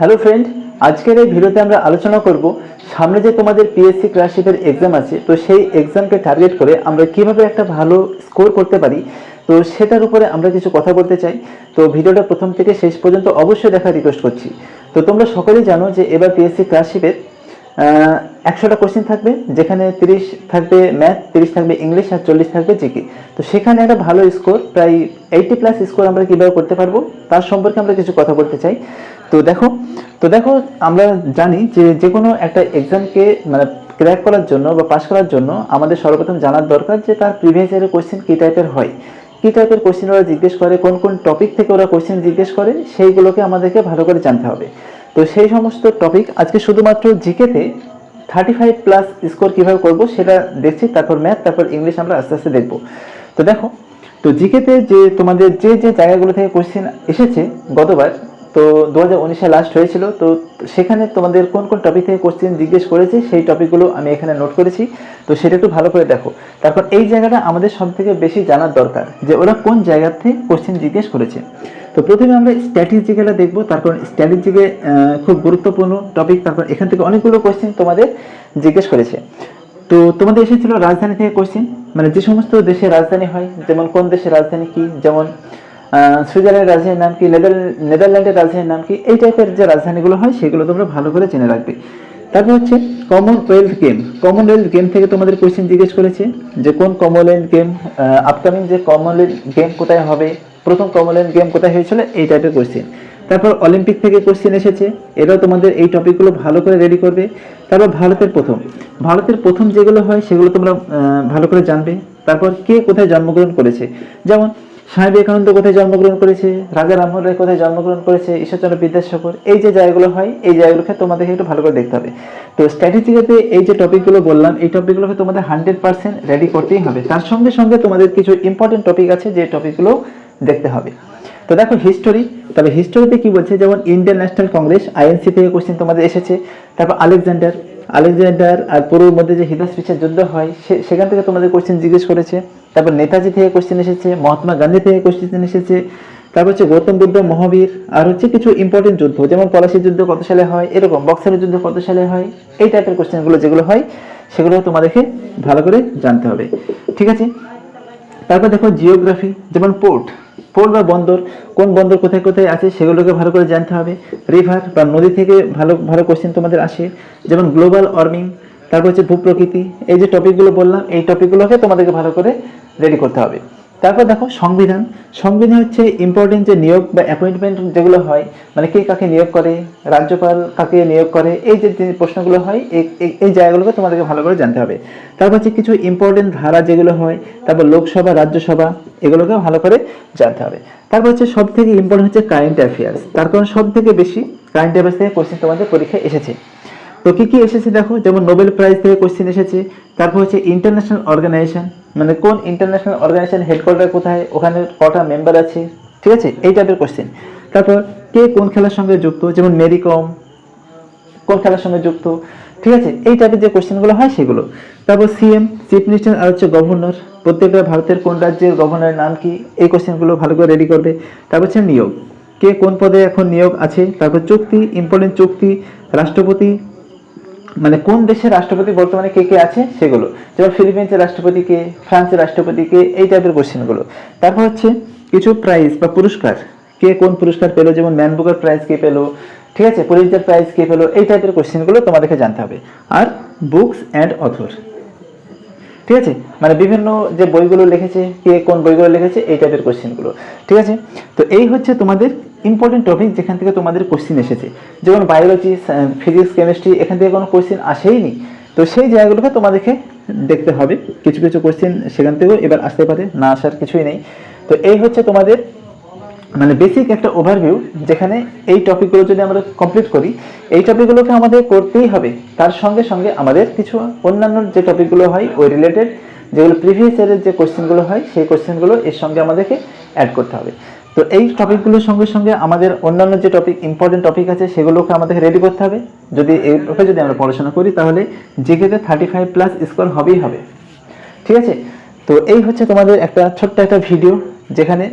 Hello friend আজকের এই ভিডিওতে আমরা আলোচনা করব সামনে যে তোমাদের পিএসসি ক্লাসশিপের এক্সাম আছে, তো সেই এক্সামকে টার্গেট করে আমরা কীভাবে একটা ভালো স্কোর করতে পারি, তো সেটার উপরে আমরা কিছু কথা বলতে চাই। তো ভিডিওটা প্রথম থেকে শেষ পর্যন্ত অবশ্যই দেখার রিকোয়েস্ট করছি। তো তোমরা সকলেই জানো যে এবার পিএসসি ক্লাসশিপের একশোটা কোশ্চেন থাকবে, যেখানে তিরিশ থাকবে ম্যাথ তিরিশ থাকবে ইংলিশ আর চল্লিশ থাকবে জিকে তো সেখানে একটা ভালো স্কোর প্রায় এইটি প্লাস স্কোর আমরা কীভাবে করতে পারব, তার সম্পর্কে আমরা কিছু কথা বলতে চাই। তো দেখো তো দেখো আমরা জানি যে যে কোনো একটা এক্সামকে মানে ক্র্যাক করার জন্য বা পাশ করার জন্য আমাদের সর্বপ্রথম জানার দরকার যে তার প্রিভিয়াস ইয়ারের কোশ্চেন কী টাইপের হয়। কী টাইপের কোশ্চেন ওরা জিজ্ঞেস করে, কোন কোন টপিক থেকে ওরা কোশ্চেন জিজ্ঞেস করে, সেইগুলোকে আমাদেরকে ভালো করে জানতে হবে। তো সেই সমস্ত টপিক আজকে শুধুমাত্র জিকেতে থার্টি ফাইভ প্লাস স্কোর কীভাবে করব সেটা দেখছি, তারপর ম্যাথ তারপর ইংলিশ আমরা আস্তে আস্তে দেখব। তো দেখো, তো জিকেতে যে তোমাদের যে যে জায়গাগুলো থেকে কোশ্চেন এসেছে গতবার তো দু হাজার উনিশে লাস্ট হয়েছিল, তো সেখানে তোমাদের কোন কোন টপিক থেকে কোশ্চেন জিজ্ঞেস করেছে, সেই টপিকগুলো আমি এখানে নোট করেছি। তো সেটা একটু ভালো করে দেখো। তারপর এই জায়গাটা আমাদের সব থেকে বেশি জানার দরকার, যে ওরা কোন জায়গা থেকে কোশ্চেন জিজ্ঞেস করেছে। তো প্রথমে আমরা স্ট্র্যাটেজিক্যালে দেখব, তারপর স্ট্র্যাটেজিকে খুব গুরুত্বপূর্ণ টপিক তারপর এখান থেকে অনেকগুলো কোশ্চেন তোমাদের জিজ্ঞেস করেছে। তো তোমাদের এসেছিল রাজধানী থেকে কোশ্চেন মানে যে সমস্ত দেশে রাজধানী হয়, যেমন কোন দেশের রাজধানী কি, যেমন সুইজারল্যান্ডের রাজধানীর নাম কি, নেদার- নেদারল্যান্ডের রাজধানীর নাম কি, এই টাইপের যে রাজধানীগুলো হয়, সেগুলো তোমরা ভালো করে জেনে রাখবে। তারপর হচ্ছে কমনওয়েলথ গেম কমনওয়েলথ গেম থেকে তোমাদের কোশ্চেন জিজ্ঞেস করেছে যে কোন কমনওয়েলথ গেম আপকামিং যে কমনওয়েলথ গেম কোথায় হবে, প্রথম কমনওয়েলথ গেম কোথায় হয়েছিল, এই টাইপের কোশ্চেন তারপর অলিম্পিক থেকে কোশ্চেন এসেছে, এরাও তোমাদের এই টপিকগুলো ভালো করে রেডি করবে। তারপর ভারতের প্রথম। ভারতের প্রথম যেগুলো হয়, সেগুলো তোমরা ভালো করে জানবে। তারপর কে কোথায় জন্মগ্রহণ করেছে? যেমন স্বামী বিবেকানন্দ কোথায় জন্মগ্রহণ করেছে? রাজা রামমোহন রায় কোথায় জন্মগ্রহণ করেছে? ঈশ্বরচন্দ্র বিদ্যাসাগর, এই যে জায়গাগুলো হয়, এই জায়গাগুলোকে তোমাদেরকে একটু ভালো করে দেখতে হবে। তো স্ট্র্যাটেজিতে এই যে টপিকগুলো বললাম, এই টপিকগুলোকে তোমাদের হান্ড্রেড পার্সেন্ট রেডি করতেই হবে। তার সঙ্গে সঙ্গে তোমাদের কিছু ইম্পর্টেন্ট টপিক আছে, যে টপিকগুলো দেখতে হবে। তো দেখো হিস্টোরি তবে হিস্টোরিতে কি বলছে? যেমন ইন্ডিয়ান ন্যাশনাল কংগ্রেস আইএনসি থেকে কোশ্চেন তোমাদের এসেছে। তারপর আলেকজান্ডার আলেকজান্ডার আর পুরোর মধ্যে যে হিদাস পিছের যুদ্ধ হয়, সে- সেখান থেকে তোমাদের কোশ্চেন জিজ্ঞেস করেছে। তারপর নেতাজি থেকে কোশ্চেন এসেছে, মহাত্মা গান্ধী থেকে কোশ্চেন এসেছে, তারপর হচ্ছে গৌতম বুদ্ধ, মহাবীর, আর হচ্ছে কিছু ইম্পর্টেন্ট যুদ্ধ, যেমন পলাশির যুদ্ধ কত সালে হয়, এরকম বক্সারের যুদ্ধ কত সালে হয়, এই টাইপের কোশ্চেনগুলো যেগুলো হয়, সেগুলো তোমাদেরকে ভালো করে জানতে হবে। ঠিক আছে? তারপর দেখো জিওগ্রাফি যেমন পোর্ট পোর্ট বা বন্দর, কোন বন্দর কোথায় কোথায় আছে সেগুলোকে ভালো করে জানতে হবে। রিভার বা নদী থেকে ভালো ভালো কোশ্চেন তোমাদের আসে, যেমন গ্লোবাল ওয়ার্মিং তারপর হচ্ছে ভূপ্রকৃতি, এই যে টপিকগুলো বললাম, এই টপিকগুলোকে তোমাদেরকে ভালো করে রেডি করতে হবে। তারপর দেখো সংবিধান সংবিধান হচ্ছে ইম্পর্টেন্ট যে নিয়োগ বা অ্যাপয়েন্টমেন্ট যেগুলো হয় মানে কে কাকে নিয়োগ করে, রাজ্যপাল কাকে নিয়োগ করে, এই যে প্রশ্নগুলো হয়, এই জায়গাগুলোকে তোমাদেরকে ভালো করে জানতে হবে। তারপর হচ্ছে কিছু ইম্পর্টেন্ট ধারা যেগুলো হয়, তারপর লোকসভা, রাজ্যসভা এগুলোকে ভালো করে জানতে হবে। তারপর হচ্ছে সব থেকে ইম্পর্টেন্ট হচ্ছে কারেন্ট অ্যাফেয়ার্স তার কারণ সব থেকে বেশি কারেন্ট অ্যাফেয়ার্স থেকে কোশ্চেন তোমাদের পরীক্ষায় এসেছে। তো কি কি এসেছে দেখো? যেমন নোবেল প্রাইজ থেকে কোশ্চেন এসেছে, তারপর হচ্ছে ইন্টারন্যাশনাল অর্গানাইজেশন মানে কোন ইন্টারন্যাশনাল অর্গানাইজেশন হেডকোয়ার্টার কোথায়? ওখানে কটা মেম্বার আছে? ঠিক আছে? এই টাইপের কোশ্চেন তারপর কে কোন খেলার সঙ্গে যুক্ত? যেমন মেরি কম কোন খেলার সঙ্গে যুক্ত? ঠিক আছে? এই টাইপের যে কোশ্চেনগুলো হয় সেগুলো। তারপর সিএম চিফ মিনিস্টার আর হচ্ছে গভর্নর প্রত্যেকটা ভারতের কোন রাজ্যের গভর্নরের নাম কি? এই কোশ্চেনগুলো ভালো করে রেডি করবে। তারপর হচ্ছে নিয়োগ। কে কোন পদে এখন নিয়োগ আছে? তারপর চুক্তি ইম্পর্টেন্ট চুক্তি, রাষ্ট্রপতি মানে কোন দেশের রাষ্ট্রপতি বর্তমানে কে কে আছে, সেগুলো। যেমন ফিলিপিন্সের রাষ্ট্রপতি কে, ফ্রান্সের রাষ্ট্রপতি কে, এই টাইপের কোশ্চেনগুলো তারপর হচ্ছে কিছু প্রাইজ বা পুরস্কার। কে কোন পুরস্কার পেল? যেমন ম্যান বুকার প্রাইজ কে পেল, ঠিক আছে? পুলিশদের প্রাইজ কে পেল, এই টাইপের কোশ্চেনগুলো তোমাদেরকে জানতে হবে। আর বুকস অ্যান্ড অথর ঠিক আছে? মানে বিভিন্ন যে বইগুলো লিখেছে, কে কোন বইগুলো লিখেছে, এই টাইপের কোশ্চেনগুলো ঠিক আছে? তো এই হচ্ছে তোমাদের ইম্পর্টেন্ট টপিক যেখান থেকে তোমাদের কোশ্চেন এসেছে। যেমন বায়োলজি ফিজিক্স কেমিস্ট্রি এখান থেকে কোনো কোশ্চেন আসেই নি। তো সেই জায়গাগুলোকে তোমাদেরকে দেখতে হবে। কিছু কিছু কোশ্চেন সেখান থেকেও এবার আসতে পারে, না আসার কিছুই নেই। তো এই হচ্ছে তোমাদের মানে বেসিক একটা ওভারভিউ যেখানে এই টপিকগুলো যদি আমরা কমপ্লিট করি, এই টপিকগুলোকে আমাদের করতেই হবে। তার সঙ্গে সঙ্গে আমাদের কিছু অন্যান্য যে টপিকগুলো হয়, ওই রিলেটেড যেগুলো প্রিভিয়াস ইয়ারের যে কোশ্চেনগুলো হয়, সেই কোশ্চেনগুলো এর সঙ্গে আমাদেরকে অ্যাড করতে হবে। তো এই টপিকগুলোর সঙ্গে সঙ্গে আমাদের অন্যান্য যে টপিক ইম্পর্টেন্ট টপিক আছে, সেগুলোকে আমাদেরকে রেডি করতে হবে। যদি এইভাবে যদি আমরা পড়াশোনা করি, তাহলে জিকেতে থার্টি ফাইভ প্লাস স্কোর হবেই হবে। ঠিক আছে? তো এই হচ্ছে তোমাদের একটা ছোট্ট একটা ভিডিও যেখানে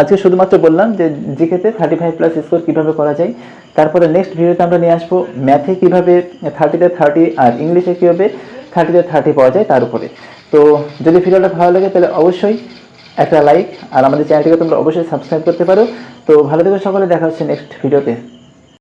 আজকে শুধুমাত্র বললাম যে জিকেতে থার্টি ফাইভ প্লাস স্কোর কীভাবে করা যায়, তারপরে নেক্সট ভিডিওতে আমরা নিয়ে আসব ম্যাথে কীভাবে থার্টিতে থার্টি আর ইংলিশে কীভাবে থার্টিতে থার্টি পাওয়া যায় তার উপরে। তো যদি ভিডিওটা ভালো লাগে, তাহলে অবশ্যই একটা লাইক আর আমাদের চ্যানেলটিকে তোমরা অবশ্যই সাবস্ক্রাইব করতে পারো। তো ভালো থেকে সকলে, দেখা হচ্ছে নেক্সট ভিডিওতে